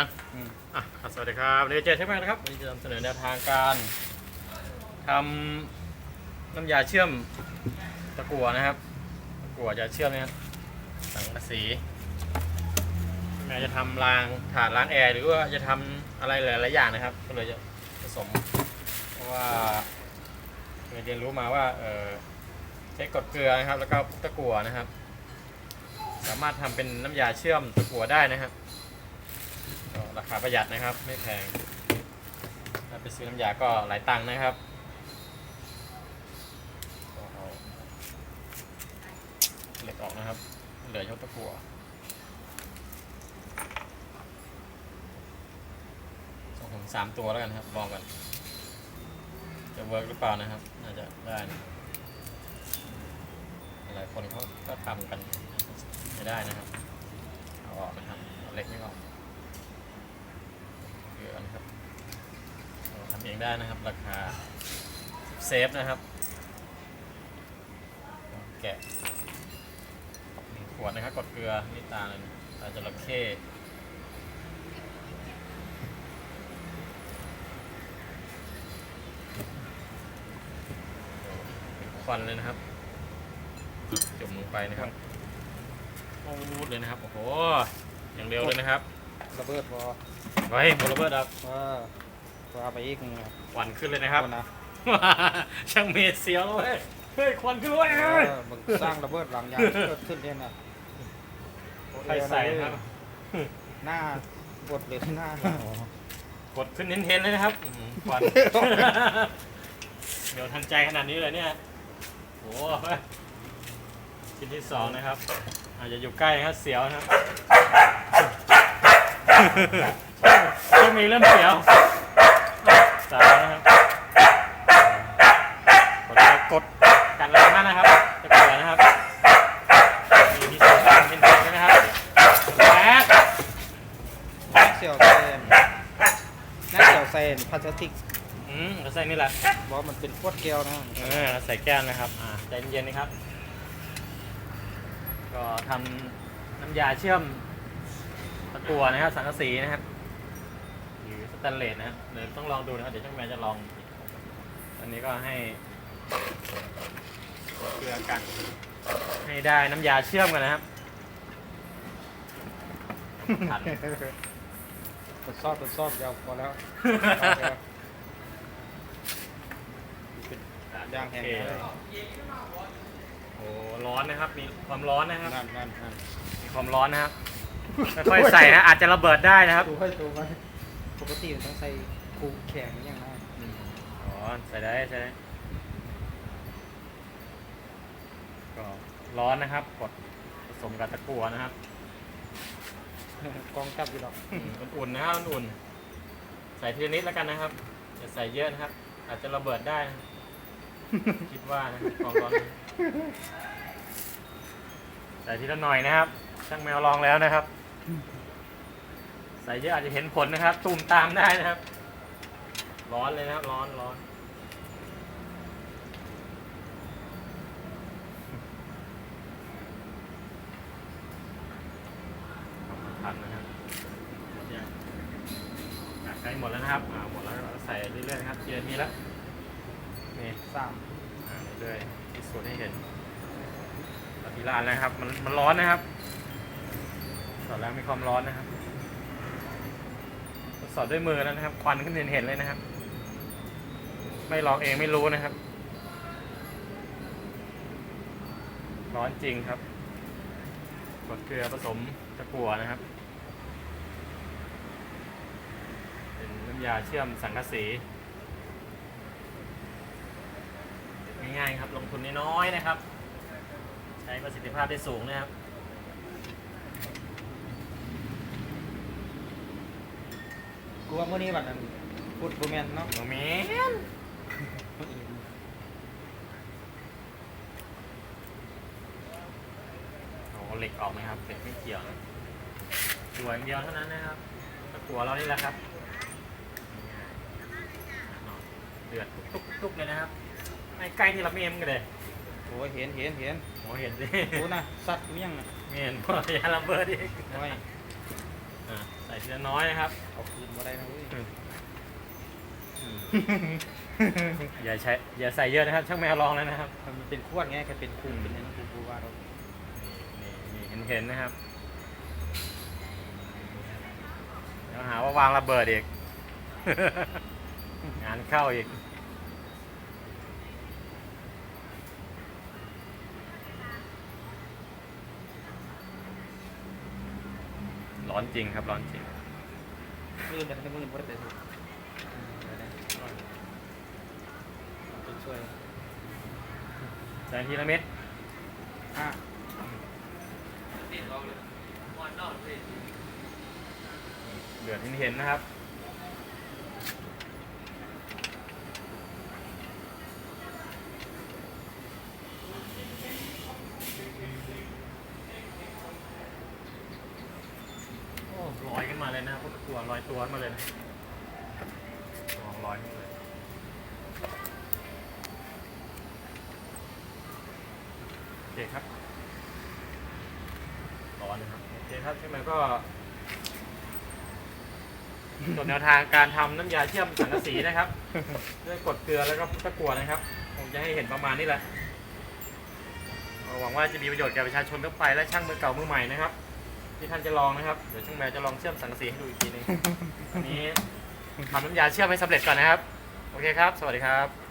ยังอืมอะสวัสดีครับวันนี้เจอใช่ไหมนะครับวันนี้จะนำเสนอแนวทางการทำน้ำยาเชื่อมตะกั่วนะครับตะกั่วจะเชื่อมนะครับสังกะสีแม้จะทำรางถาดล้างแอร์หรือว่าจะทำอะไรหลายๆอย่างนะครับ ก็เลยจะผสม เพราะว่าเคยเรียนรู้มาว่าเออใช้กรดเกลือนะครับ แล้วก็ตะกั่วนะครับ สามารถทำเป็นน้ำยาเชื่อมตะกั่วได้นะครับก็ ราคาประหยัดนะครับ ไม่แพงถ้าไปซื้อน้ำยาก็หลายตังค์นะครับเหล็กออกนะครับ เหลือยกตะกั่วสองถึงสามตัวแล้วกันครับ ลองกัน จะเวิร์กหรือเปล่านะครับ น่าจะได้นะหลายคนเขาก็ทำกันไม่ได้นะครับ เอาออกนะครับ เล็กไม่ออก เยอะนะครับเราทำเองได้นะครับ ราคาเซฟนะครับ แกะหนึ่งขวดนะครับ กดเกลือนี่ตาเลยนะตาจระเข้ควันเลยนะครับ จุ่มลงไปนะครับโอ้วูดเลยนะครับ โอ้โห อย่างเร็วเลยนะครับ ระเบิดพอไว้บอลเบิร์ดครับว่าว่าไปอีกไงควันขึ้นเลยนะครับ นะช่างเมดเสียวเลยเฮ้ยควันขึ้นเลยเอเฮ้ยอมึงสร้างระเบิดหลังยางเกิดขึ้นเนี่ยนะใครใส่นะครับ หน้าบดหรือหน้ากดขึ้นเน้นๆเลยนะครับอื้อหือควันเดี๋ยวทันใจขนาดนี้เลยเนี่ยโอ้โหชิ้นที่สองนะครับ อาจจะอยู่ใกล้นะครับเสียวนะครับ ช่วงนี้เริ่มเสียวสายนะครับกดกดกันแรงมากนะครับจะเกิดนะครับมีที่สองเป็นเป็นนะครับแป๊ดนักเสี่ยวเซนนักเสี่ยวเซนพลาสติกอืมเราใส่นี่แหละบอกมันเป็นขวดแก้วนะเออเราใส่แก้วนะครับอ่าใจเย็นๆนะครับ ก็ทำน้ำยาเชื่อม กั่วนะครับสังกะสีนะครับหรือสแตนเลสนะครับเดี๋ยวต้องลองดูนะครับเดี๋ยวช่างแมนจะลองอันนี้ก็ให้เกลือกัน ให้ได้น้ำยาเชื่อมกันนะครับขันทดสอบทดสอบเดียวพอแล้วยางแห้งโอเคเลยโอ้ร้อนนะครับมีความร้อนนะครับนั่นนั่นนั่นมีความร้อนนะครับ ค่อยๆใส่นะอาจจะระเบิดได้นะครับดูให้ดูไว้ปกติมันต้องใส่คูแข็งอย่างนั้นอ๋อใส่ได้ใส่ได้ก็ร้อนนะครับกดผสมกับตะกั่วนะครับกองจับอยู่หรอกอืมอุ่นๆนะครับอุ่นๆใส่ทีละนิดแล้วกันนะครับอย่าใส่เยอะนะครับ อาจจะระเบิดได้นะครับคิดว่านะครับความร้อนใส่ทีละหน่อยนะครับ ช่างแมวลองแล้วนะครับ ใส่เยอะอาจจะเห็นผลนะครับตูมตามได้นะครับ ร้อนเลยนะครับ ร้อนร้อนทันนะครับหมดยังอะใกล้หมดแล้วนะครับหมดแล้วใส่เรื่อยๆนะครับเยอะมีแล้วนี่สามอ่าเรื่อยๆที่สุดให้เห็นปฏิลานนะครับ มันมันร้อนนะครับ อดแล้วมีความร้อนนะครับทดสอบด้วยมือแล้วนะครับ ควันขึ้นเห็นเห็นเลยนะครับ ไม่ลองเองไม่รู้นะครับ ร้อนจริงครับกดเกลือผสมตะกั่วนะครับ เป็นน้ำยาเชื่อมสังกะสีง่ายๆครับ ลงทุนน้อยๆนะครับ ใช้ประสิทธิภาพได้สูงนะครับ กูว่ามื่อนี้วันนั้นพูดโบแมนเนาะโมเมนเอาเหล็กออกไหมครับเหล็กไม่เกี่ยวนะตัวอย่างเดียวเท่านั้นนะครับตะกัวเรานี่แหละครับง่ายๆเดือดทุกๆๆเลยนะครับไม่ใกล้ที่เราไม่เอ็มกันเลยโอ้ยเห็นเห็นเห็นโอ้เห็นสิโอ้นะสัตว์เมี่ยงน่ะไม่เห็นพอยาระเบิดอีก โอ้ย อะใส่ส่ทีละน้อยนะครับ เอาคืนมาได้นะเว้ยอย่าใช้อย่าใส่เยอะนะครับ ช่างแมวลองแล้วนะครับมันเป็นขวดไงแค่เป็นคุมเป็นอยังนั้นกูว่าเรานี่นี่เห็นเห็นๆนะครับเดี๋ยวหาว่าวางระเบิดอีก งานเข้าอีก ร้อนจริงครับร้อนจริงมือแต่ในมือบ่ได้แต่ถูกเป็นช่วยใส่ทีละเม็ดอะเดือดเห็นๆนะครับ โอ้ลอยขึ้นมาเลยนะพวก ตัวลอยตัวมาเลยนะลองลอยนมาเลยโอเคครับร้อนนะครับโอเคครับใช่ไหมก็ส่วนแนวทางการทำน้ำยาเชื่อมสังกะสีนะครับด้วยกดเกลือแล้วก็ตะกั่วนะครับผมจะให้เห็นประมาณนี้แหละหวังว่าจะมีประโยชน์แก่ประชาชนทั่วไปและช่างมือเก่ามือใหม่นะครับ ที่ท่านจะลองนะครับ เดี๋ยวช่างแมวจะลองเชื่อมสังกะสีให้ดูอีกทีหนึงอันนี้ทำน้ำยาเชื่อมให้สำเร็จก่อนนะครับ โอเคครับ สวัสดีครับ